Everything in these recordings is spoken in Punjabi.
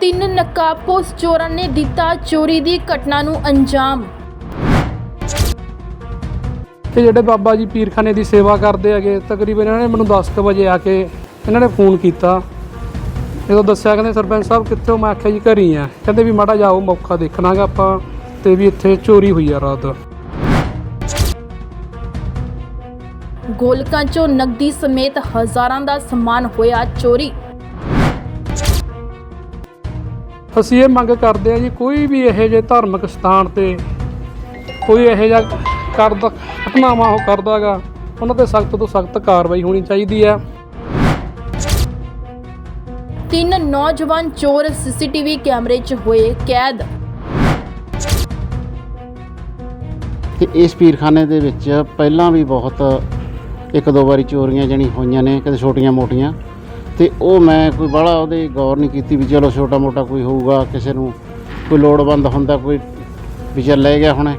ਤਿੰਨ ਨਕਾਬਪੋਸ਼ ਚੋਰਾਂ ਨੇ ਦਿੱਤਾ ਚੋਰੀ ਦੀ ਘਟਨਾ ਨੂੰ ਅੰਜਾਮ। ਤੇ ਜਿਹੜੇ ਬਾਬਾ ਜੀ ਪੀਰਖਾਨੇ ਦੀ ਸੇਵਾ ਕਰਦੇ ਹੈਗੇ ਤਕਰੀਬਨ ਇਹਨਾਂ ਨੇ ਮੈਨੂੰ 10 ਕੁ ਵਜੇ ਆ ਕੇ ਇਹਨਾਂ ਨੇ ਫੋਨ ਕੀਤਾ। ਜਦੋਂ ਦੱਸਿਆ ਕਹਿੰਦੇ ਸਰਪੰਚ ਸਾਹਿਬ ਕਿੱਥੇ ਹੋ? ਮੈਂ ਆਖਿਆ ਜੀ ਘਰੀ ਆ। ਕਹਿੰਦੇ ਵੀ ਮਾੜਾ ਜਾਓ ਮੌਕਾ ਦੇਖਣਾਗਾ ਆਪਾਂ ਤੇ ਵੀ ਇੱਥੇ ਚੋਰੀ ਹੋਈ ਆ ਰਾਤ। ਗੋਲਕਾਂ ਚੋਂ ਨਕਦੀ ਸਮੇਤ ਹਜ਼ਾਰਾਂ ਦਾ ਸਮਾਨ ਹੋਇਆ ਚੋਰੀ। ਅਸੀਂ ਇਹ ਮੰਗ ਕਰਦੇ ਆ ਜੀ ਕੋਈ ਵੀ ਇਹੋ ਜਿਹੇ ਧਾਰਮਿਕ ਸਥਾਨ ਤੇ ਕੋਈ ਇਹੋ ਜਿਹਾ ਕਰਦਾ ਘਟਨਾਵਾਂ ਉਹ ਕਰਦਾਗਾ ਉਹਨਾਂ ਤੇ ਸਖਤ ਤੋਂ ਸਖਤ ਕਾਰਵਾਈ ਹੋਣੀ ਚਾਹੀਦੀ ਆ। ਤਿੰਨ ਨੌਜਵਾਨ ਚੋਰ ਸੀਸੀਟੀਵੀ ਕੈਮਰੇ 'ਚ ਹੋਏ ਕੈਦ। ਤੇ ਇਸ ਪੀਰਖਾਨੇ ਦੇ ਵਿੱਚ ਪਹਿਲਾਂ ਵੀ ਬਹੁਤ ਇੱਕ ਦੋ ਵਾਰੀ ਚੋਰੀਆਂ ਜਣੀ ਹੋਈਆਂ ਨੇ ਕਦੇ ਛੋਟੀਆਂ ਮੋਟੀਆਂ। ਤੇ ਉਹ ਮੈਂ ਕੋਈ ਬੜਾ ਉਹਦੇ ਗੌਰ ਨਹੀਂ ਕੀਤੀ ਵੀ ਚਲੋ ਛੋਟਾ ਮੋਟਾ ਕੋਈ ਹੋਊਗਾ ਕਿਸੇ ਨੂੰ ਕੋਈ ਲੋੜਵੰਦ ਹੁੰਦਾ ਕੋਈ ਵੀ ਚੱਲ ਲੈ ਗਿਆ ਹੁਣ।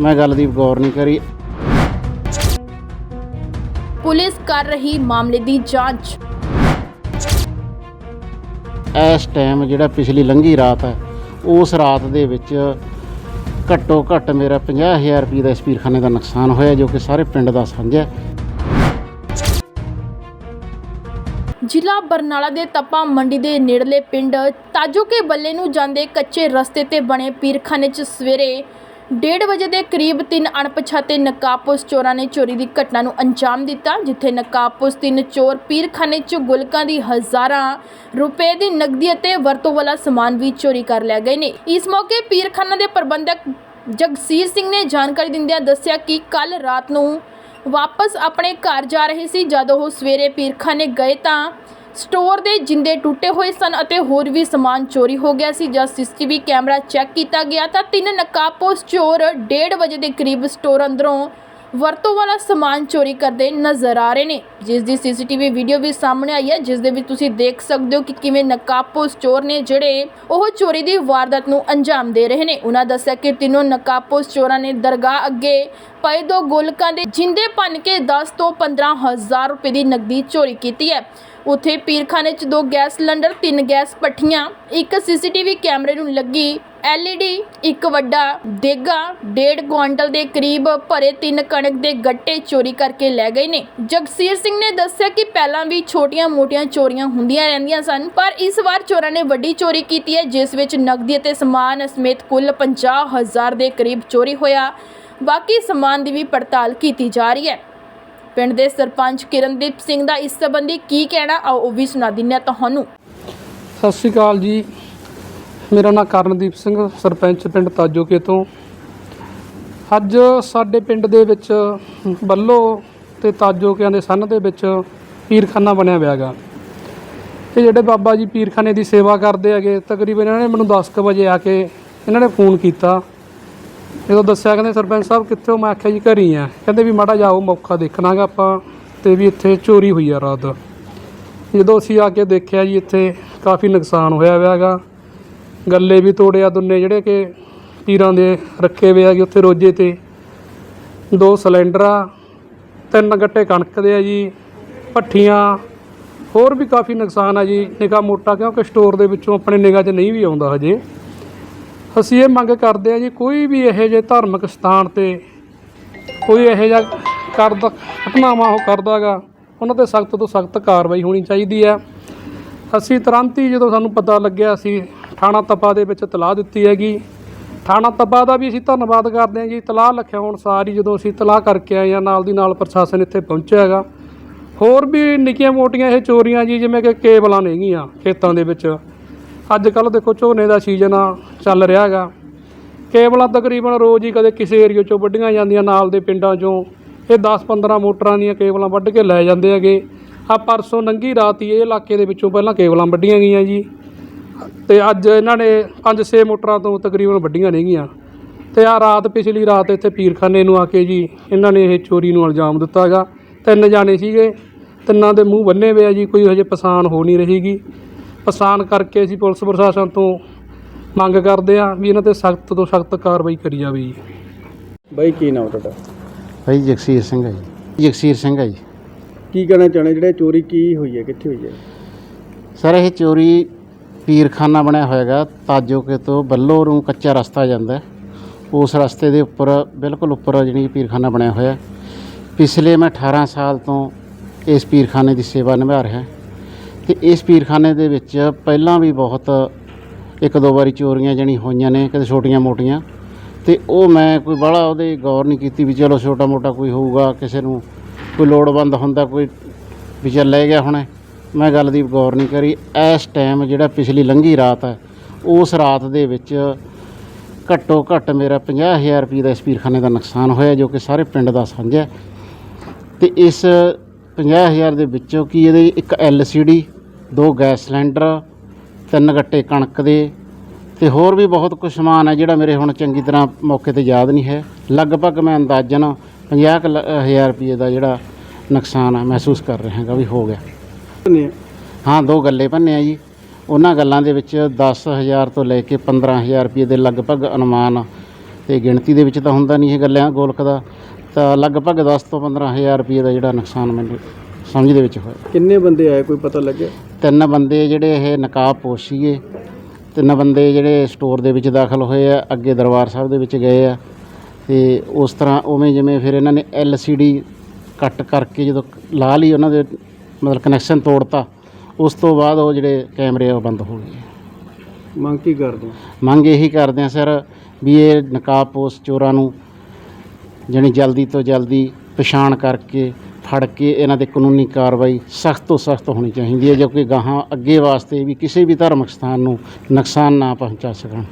ਮੈਂ ਗੱਲ ਦੀ ਗੌਰ ਨਹੀਂ ਕਰੀ। ਪੁਲਿਸ ਕਰ ਰਹੀ ਮਾਮਲੇ ਦੀ ਜਾਂਚ। ਇਸ ਟਾਈਮ ਜਿਹੜਾ ਪਿਛਲੀ ਲੰਘੀ ਰਾਤ ਹੈ ਉਸ ਰਾਤ ਦੇ ਵਿੱਚ ਘੱਟੋ ਘੱਟ ਮੇਰਾ 50000 ਰੁਪਏ ਦਾ ਇਸ ਪੀਰਖਾਨੇ ਦਾ ਨੁਕਸਾਨ ਹੋਇਆ ਜੋ ਕਿ ਸਾਰੇ ਪਿੰਡ ਦਾ ਸਾਂਝਾ ਜ਼ਿਲ੍ਹਾ ਬਰਨਾਲਾ ਦੇ ਤਪਾ ਮੰਡੀ ਦੇ ਨੇੜਲੇ ਪਿੰਡ ਤਾਜੋਕੇ ਬੱਲੇ ਨੂੰ ਜਾਂਦੇ ਕੱਚੇ ਰਸਤੇ ਤੇ ਬਣੇ ਪੀਰਖਾਨੇ 'ਚ ਸਵੇਰੇ 1:30 ਵਜੇ ਦੇ ਕਰੀਬ ਤਿੰਨ ਅਣਪਛਾਤੇ ਨਕਾਬਪੋਸ਼ ਚੋਰਾਂ ਨੇ ਚੋਰੀ ਦੀ ਘਟਨਾ ਨੂੰ ਅੰਜਾਮ ਦਿੱਤਾ, ਜਿੱਥੇ ਨਕਾਬਪੋਸ਼ ਤਿੰਨ ਚੋਰ ਪੀਰਖਾਨੇ 'ਚ ਗੁਲਕਾਂ ਦੀ ਹਜ਼ਾਰਾਂ ਰੁਪਏ ਦੀ ਨਕਦੀ ਅਤੇ ਵਰਤੋਂ ਵਾਲਾ ਸਮਾਨ ਵੀ ਚੋਰੀ ਕਰ ਲਿਆ ਗਏ ਨੇ। ਇਸ ਮੌਕੇ ਪੀਰਖਾਨਾ ਦੇ ਪ੍ਰਬੰਧਕ ਜਗਸੀਰ ਸਿੰਘ ਨੇ ਜਾਣਕਾਰੀ ਦਿੰਦਿਆਂ ਦੱਸਿਆ ਕਿ ਕੱਲ ਰਾਤ ਨੂੰ ਵਾਪਸ ਆਪਣੇ ਘਰ ਜਾ ਰਹੇ ਸੀ। ਜਦ ਉਹ ਸਵੇਰੇ ਪੀਰਖਾਨੇ ਗਏ ਤਾਂ ਸਟੋਰ ਦੇ ਜਿੰਦੇ ਟੁੱਟੇ ਹੋਏ ਸਨ ਅਤੇ ਹੋਰ ਵੀ ਸਮਾਨ ਚੋਰੀ ਹੋ ਗਿਆ ਸੀ। ਜਦ ਸੀਸੀਟੀਵੀ ਕੈਮਰਾ ਚੈੱਕ ਕੀਤਾ ਗਿਆ ਤਾਂ ਤਿੰਨ ਨਕਾਬਪੋਸ਼ ਚੋਰ 1:30 ਵਜੇ ਦੇ ਕਰੀਬ ਸਟੋਰ ਅੰਦਰੋਂ ਵਰਤੋਂ ਵਾਲਾ ਸਮਾਨ ਚੋਰੀ ਕਰਦੇ ਨਜ਼ਰ ਆ ਰਹੇ ਨੇ। ਜਿਸ ਦੀ ਸੀਸੀਟੀਵੀ ਵੀਡੀਓ ਵੀ ਸਾਹਮਣੇ ਆਈ ਹੈ, ਜਿਸ ਦੇ ਵਿੱਚ ਤੁਸੀਂ ਦੇਖ ਸਕਦੇ ਹੋ ਕਿ ਕਿਵੇਂ ਨਕਾਬਪੋਸ਼ ਚੋਰ ਨੇ ਜਿਹੜੇ ਉਹ ਚੋਰੀ ਦੀ ਵਾਰਦਾਤ ਨੂੰ ਅੰਜਾਮ ਦੇ ਰਹੇ ਨੇ। ਉਹਨਾਂ ਦੱਸਿਆ ਕਿ ਤਿੰਨੋਂ ਨਕਾਬਪੋਸ਼ ਚੋਰਾਂ ਨੇ ਦਰਗਾਹ ਅੱਗੇ ਪਏ ਦੋ ਗੋਲਕਾਂ ਦੇ ਜਿੰਦੇ ਭੰਨ ਕੇ 10 ਤੋਂ 15 ਹਜ਼ਾਰ ਰੁਪਏ ਦੀ ਨਕਦੀ ਚੋਰੀ ਕੀਤੀ ਹੈ। ਉੱਥੇ ਪੀਰਖਾਨੇ 'ਚ ਦੋ ਗੈਸ ਸਿਲੰਡਰ, ਤਿੰਨ ਗੈਸ ਪੱਠੀਆਂ ਇੱਕ ਸੀਸੀਟੀਵੀ ਕੈਮਰੇ ਨੂੰ ਲੱਗੀ LED ਇੱਕ ਵੱਡਾ ਦੇਗਾ, ਡੇਢ ਕੁਇੰਟਲ ਦੇ ਕਰੀਬ ਭਰੇ ਤਿੰਨ ਕਣਕ ਦੇ ਗੱਟੇ ਚੋਰੀ ਕਰਕੇ ਲੈ ਗਏ ਨੇ। ਜਗਸੀਰ ਸਿੰਘ ਨੇ ਦੱਸਿਆ ਕਿ ਪਹਿਲਾਂ ਵੀ ਛੋਟੀਆਂ-ਮੋਟੀਆਂ ਚੋਰੀਆਂ ਹੁੰਦੀਆਂ ਰਹਿੰਦੀਆਂ ਸਨ, ਪਰ ਇਸ ਵਾਰ ਚੋਰਾਂ ਨੇ ਵੱਡੀ ਚੋਰੀ ਕੀਤੀ ਹੈ, ਜਿਸ ਵਿੱਚ ਨਕਦੀ ਅਤੇ ਸਮਾਨ ਸਮੇਤ ਕੁੱਲ 50000 ਦੇ ਕਰੀਬ ਚੋਰੀ ਹੋਇਆ। ਬਾਕੀ ਸਮਾਨ ਦੀ ਵੀ ਪੜਤਾਲ ਕੀਤੀ ਜਾ ਰਹੀ ਹੈ। ਪਿੰਡ ਦੇ ਸਰਪੰਚ ਕਿਰਨਦੀਪ ਸਿੰਘ ਦਾ ਇਸ ਸੰਬੰਧੀ ਕੀ ਕਹਿਣਾ, ਆਓ ਉਹ ਵੀ ਸੁਣਾ ਦਿੰਨੇ ਤੁਹਾਨੂੰ। ਸਤਿ ਸ਼੍ਰੀ ਅਕਾਲ ਜੀ। ਮੇਰਾ ਨਾਮ ਕਰਨਦੀਪ ਸਿੰਘ, ਸਰਪੰਚ ਪਿੰਡ ਤਾਜੋਕੇ ਤੋਂ। ਅੱਜ ਸਾਡੇ ਪਿੰਡ ਦੇ ਵਿੱਚ ਬੱਲੋ ਤੇ ਤਾਜੋਕਿਆਂ ਦੇ ਸੰਨ ਦੇ ਵਿੱਚ ਪੀਰਖਾਨਾ ਬਣਿਆ ਹੋਇਆ ਹੈਗਾ। ਇਹ ਜਿਹੜੇ ਬਾਬਾ ਜੀ ਪੀਰਖਾਨੇ ਦੀ ਸੇਵਾ ਕਰਦੇ ਹੈਗੇ, ਤਕਰੀਬਨ ਇਹਨਾਂ ਨੇ ਮੈਨੂੰ 10 ਕੁ ਵਜੇ ਆ ਕੇ ਇਹਨਾਂ ਨੇ ਫੋਨ ਕੀਤਾ। ਜਦੋਂ ਦੱਸਿਆ ਕਹਿੰਦੇ, ਸਰਪੰਚ ਸਾਹਿਬ, ਕਿੱਥੇ? ਹੋ ਮੈਂ ਆਖਿਆ ਜੀ, ਘਰ ਹੀ ਆ। ਕਹਿੰਦੇ ਵੀ, ਮਾੜਾ ਜਾਓ, ਮੌਕਾ ਦੇਖਣਾਗਾ ਆਪਾਂ ਤੇ ਵੀ ਇੱਥੇ ਚੋਰੀ ਹੋਈ ਆ ਰਾਤ। ਜਦੋਂ ਅਸੀਂ ਆ ਕੇ ਦੇਖਿਆ ਜੀ, ਇੱਥੇ ਕਾਫੀ ਨੁਕਸਾਨ ਹੋਇਆ ਹੋਇਆ ਹੈਗਾ। ਗੱਲੇ ਵੀ ਤੋੜਿਆ ਦੁੰਨੇ ਜਿਹੜੇ ਕਿ ਪੀਰਾਂ ਦੇ ਰੱਖੇ ਹੋਏ ਆ ਹੈਗੇ ਉੱਥੇ ਰੋਜੇ ਤੇ। ਦੋ ਸਿਲੰਡਰ ਆ ਤਿੰਨ ਗੱਟੇ ਕਣਕ ਦੇ ਆ ਜੀ, ਭੱਠੀਆਂ, ਹੋਰ ਵੀ ਕਾਫੀ ਨੁਕਸਾਨ ਆ ਜੀ ਨਿਕਾ ਮੋਟਾ ਕਿਉਂਕਿ ਸਟੋਰ ਦੇ ਵਿੱਚੋਂ ਆਪਣੇ ਨਿਗਾਹ 'ਚ ਨਹੀਂ ਵੀ ਆਉਂਦਾ ਹਜੇ। ਅਸੀਂ ਇਹ ਮੰਗ ਕਰਦੇ ਆ ਜੀ, ਕੋਈ ਵੀ ਇਹੋ ਜਿਹੇ ਧਾਰਮਿਕ ਸਥਾਨ ਤੇ ਕੋਈ ਇਹੋ ਜਿਹਾ ਕਰਦਾ, ਘਟਨਾਵਾਂ ਉਹ ਕਰਦਾਗਾ ਉਹਨਾਂ ਤੇ ਸਖਤ ਤੋਂ ਸਖਤ ਕਾਰਵਾਈ ਹੋਣੀ ਚਾਹੀਦੀ ਹੈ ਅਸੀਂ ਤੁਰੰਤ ਹੀ ਜਦੋਂ ਸਾਨੂੰ ਪਤਾ ਲੱਗਿਆ, ਅਸੀਂ ਥਾਣਾ ਤਪਾ ਦੇ ਵਿੱਚ ਤਲਾਹ ਦਿੱਤੀ ਹੈਗੀ। ਥਾਣਾ ਤਪਾ ਦਾ ਵੀ ਅਸੀਂ ਧੰਨਵਾਦ ਕਰਦੇ ਹਾਂ ਜੀ। ਤਲਾਹ ਲਿਖਿਆਉਣ ਸਾਰ ਸਾਰੀ ਜਦੋਂ ਅਸੀਂ ਤਲਾਹ ਕਰਕੇ ਆਏ ਹਾਂ, ਨਾਲ ਦੀ ਨਾਲ ਪ੍ਰਸ਼ਾਸਨ ਇੱਥੇ ਪਹੁੰਚਿਆ ਹੈਗਾ। ਹੋਰ ਵੀ ਨਿੱਕੀਆਂ ਮੋਟੀਆਂ ਇਹ ਚੋਰੀਆਂ ਜੀ, ਜਿਵੇਂ ਕਿ ਕੇਬਲਾਂ ਨੇਗੀਆਂ ਖੇਤਾਂ ਦੇ ਵਿੱਚ। ਅੱਜ ਕੱਲ ਦੇਖੋ ਝੋਨੇ ਦਾ ਸੀਜ਼ਨ ਆ, ਚੱਲ ਰਿਹਾ ਹੈਗਾ। ਕੇਬਲਾਂ ਤਕਰੀਬਨ ਰੋਜ਼ ਹੀ ਕਦੇ ਕਿਸੇ ਏਰੀਏ ਚੋਂ ਵੱਢੀਆਂ ਜਾਂਦੀਆਂ, ਨਾਲ ਦੇ ਪਿੰਡਾਂ ਚੋਂ। ਇਹ 10-15 ਮੋਟਰਾਂ ਦੀਆਂ ਕੇਬਲਾਂ ਵੱਢ ਕੇ ਲੈ ਜਾਂਦੇ ਹੈਗੇ। ਆ ਪਰਸੋਂ ਨੰਗੀ ਰਾਤ ਹੀ ਇਹ ਇਲਾਕੇ ਦੇ ਵਿੱਚੋਂ ਪਹਿਲਾਂ ਕੇਬਲਾਂ ਵੱਢੀਆਂ ਗਈਆਂ ਜੀ। ਤੇ ਅੱਜ ਇਹਨਾਂ ਨੇ 5-6 ਮੋਟਰਾਂ ਤੋਂ ਤਕਰੀਬਨ ਵੱਢੀਆਂ ਨੇਗੀਆਂ ਤੇ ਆ ਰਾਤ ਪਿਛਲੀ ਰਾਤ ਇੱਥੇ ਪੀਰਖਾਨੇ ਨੂੰ ਆ ਕੇ ਜੀ ਇਹਨਾਂ ਨੇ ਇਹ ਚੋਰੀ ਨੂੰ ਇਲਜ਼ਾਮ ਦਿੱਤਾ ਹੈਗਾ ਤਿੰਨ ਜਾਣੇ ਸੀਗੇ ਤਿੰਨਾਂ ਦੇ ਮੂੰਹ ਬੰਨੇ ਹੋਏ ਆ ਜੀ ਕੋਈ ਹਜੇ ਪਛਾਣ ਹੋ ਨਹੀਂ ਰਹੀਗੀ। ਪਛਾਣ ਕਰਕੇ ਅਸੀਂ ਪੁਲਿਸ ਪ੍ਰਸ਼ਾਸਨ ਤੋਂ ਮੰਗ ਕਰਦੇ ਆ ਵੀ ਇਹਨਾਂ ਤੇ ਸਖਤ ਤੋਂ ਸਖਤ ਕਾਰਵਾਈ ਕਰੀ ਜਾਵੇ ਜੀ। ਬਾਈ ਕੀ ਨਾਮ ਤੁਹਾਡਾ? ਭਾਈ ਜਗਸੀਰ ਸਿੰਘ ਹੈ ਜੀ। ਜਗਸੀਰ ਸਿੰਘ ਹੈ ਜੀ। ਕੀ ਕਹਿਣਾ ਚਾਹੁੰਦੇ? ਜਿਹੜੇ ਚੋਰੀ ਕੀ ਹੋਈ ਹੈ? ਕਿੱਥੇ ਹੋਈ ਹੈ? ਸਰ ਇਹ ਚੋਰੀ ਪੀਰਖਾਨਾ ਬਣਿਆ ਹੋਇਆ ਹੋਏਗਾ ਤਾਜੋਕੇ ਤੋਂ ਬੱਲੋ ਨੂੰ ਕੱਚਾ ਰਸਤਾ ਜਾਂਦਾ ਉਸ ਰਸਤੇ ਦੇ ਉੱਪਰ, ਬਿਲਕੁਲ ਉੱਪਰ ਜਿਹੜੀ ਪੀਰਖਾਨਾ ਬਣਿਆ ਹੋਇਆ ਪਿਛਲੇ ਮੈਂ 18 ਸਾਲ ਤੋਂ ਇਸ ਪੀਰਖਾਨੇ ਦੀ ਸੇਵਾ ਨਿਭਾ ਰਿਹਾ ਤੇ ਇਸ ਪੀਰਖਾਨੇ ਦੇ ਵਿੱਚ ਪਹਿਲਾਂ ਵੀ ਬਹੁਤ ਇੱਕ ਦੋ ਵਾਰੀ ਚੋਰੀਆਂ ਜਣੀ ਹੋਈਆਂ ਨੇ ਕਦੇ ਛੋਟੀਆਂ ਮੋਟੀਆਂ। ਤੇ ਉਹ ਮੈਂ ਕੋਈ ਬਾਹਲਾ ਉਹਦੇ ਗੌਰ ਨਹੀਂ ਕੀਤੀ ਵੀ ਚਲੋ ਛੋਟਾ ਮੋਟਾ ਕੋਈ ਹੋਊਗਾ, ਕਿਸੇ ਨੂੰ ਕੋਈ ਲੋੜਵੰਦ ਹੁੰਦਾ, ਕੋਈ ਵੀ ਚੱਲ ਲੈ ਗਿਆ ਹੁਣੇ ਮੈਂ ਗੱਲ ਦੀ ਗੌਰ ਨਹੀਂ ਕਰੀ, ਇਸ ਟਾਈਮ ਜਿਹੜਾ ਪਿਛਲੀ ਲੰਘੀ ਰਾਤ ਹੈ, ਉਸ ਰਾਤ ਦੇ ਵਿੱਚ ਘੱਟੋ ਘੱਟ ਮੇਰਾ 50000 ਰੁਪਏ ਦਾ ਇਸ ਪੀਰਖਾਨੇ ਦਾ ਨੁਕਸਾਨ ਹੋਇਆ, ਜੋ ਕਿ ਸਾਰੇ ਪਿੰਡ ਦਾ ਸਾਂਝਾ ਹੈ। ਤੇ ਇਸ 50000 ਦੇ ਵਿੱਚੋਂ ਕੀ ਇਹਦੇ ਇੱਕ LCD ਦੋ ਗੈਸ ਸਿਲੰਡਰ, ਤਿੰਨ ਗੱਟੇ ਕਣਕ ਦੇ, ਤੇ ਹੋਰ ਵੀ ਬਹੁਤ ਕੁਝ ਸਮਾਨ ਹੈ ਜਿਹੜਾ ਮੇਰੇ ਹੁਣ ਚੰਗੀ ਤਰ੍ਹਾਂ ਮੌਕੇ ਤੇ ਯਾਦ ਨਹੀਂ ਹੈ ਲਗਭਗ ਮੈਂ ਅੰਦਾਜ਼ਨ 50000 ਰੁਪਏ ਦਾ ਜਿਹੜਾ ਨੁਕਸਾਨ ਹੈ ਮਹਿਸੂਸ ਕਰ ਰਿਹਾ ਹੈਗਾ ਵੀ ਹੋ ਗਿਆ ਨੇ ਹਾਂ ਦੋ ਗੱਲੇ ਭੰਨੇ ਆ ਜੀ। ਉਹਨਾਂ ਗੱਲਾਂ ਦੇ ਵਿੱਚ 10000 ਤੋਂ ਲੈ ਕੇ 15000 ਰੁਪਏ ਦੇ ਲਗਭਗ ਅਨੁਮਾਨ ਤੇ ਗਿਣਤੀ ਦੇ ਵਿੱਚ ਤਾਂ ਹੁੰਦਾ ਨਹੀਂ ਇਹ ਗੱਲਾਂ ਗੋਲਕ ਦਾ। ਤਾਂ ਲਗਭਗ 10 ਤੋਂ 15000 ਰੁਪਏ ਦਾ ਜਿਹੜਾ ਨੁਕਸਾਨ ਮੈਨੂੰ ਸਮਝ ਦੇ ਵਿੱਚ ਹੋਇਆ। ਕਿੰਨੇ ਬੰਦੇ ਆਏ ਕੋਈ ਪਤਾ ਲੱਗਿਆ? ਤਿੰਨ ਬੰਦੇ ਜਿਹੜੇ ਇਹ ਨਕਾਬ ਪੋਸ਼ ਸੀਗੇ। ਤਿੰਨ ਬੰਦੇ ਜਿਹੜੇ ਸਟੋਰ ਦੇ ਵਿੱਚ ਦਾਖਲ ਹੋਏ ਆ ਅੱਗੇ ਦਰਬਾਰ ਸਾਹਿਬ ਦੇ ਵਿੱਚ ਗਏ ਆ। ਤੇ ਉਸ ਤਰ੍ਹਾਂ ਉਵੇਂ ਜਿਵੇਂ ਫਿਰ ਇਹਨਾਂ ਨੇ LCD ਕੱਟ ਕਰਕੇ ਜਦੋਂ ਲਾ ਲਈ ਉਹਨਾਂ ਦੇ ਮਤਲਬ ਕਨੈਕਸ਼ਨ ਤੋੜਤਾ ਉਸ ਤੋਂ ਬਾਅਦ ਉਹ ਜਿਹੜੇ ਕੈਮਰੇ ਆ ਉਹ ਬੰਦ ਹੋ ਗਏ ਮੰਗ ਕੀ ਕਰਦੇ ਹੋ? ਮੰਗ ਇਹੀ ਕਰਦੇ ਆ ਸਰ ਵੀ ਇਹ ਨਕਾਬ ਪੋਸ਼ ਚੋਰਾਂ ਨੂੰ ਜਾਣੀ ਜਲਦੀ ਤੋਂ ਜਲਦੀ ਪਛਾਣ ਕਰਕੇ ਫੜ ਕੇ ਇਹਨਾਂ ਤੇ ਕਾਨੂੰਨੀ ਕਾਰਵਾਈ ਸਖਤ ਤੋਂ ਸਖਤ ਹੋਣੀ ਚਾਹੀਦੀ ਹੈ ਜੋ ਕਿ ਗਾਹਾਂ ਅੱਗੇ ਵਾਸਤੇ ਵੀ ਕਿਸੇ ਵੀ ਧਾਰਮਿਕ ਸਥਾਨ ਨੂੰ ਨੁਕਸਾਨ ਨਾ ਪਹੁੰਚਾ ਸਕਣ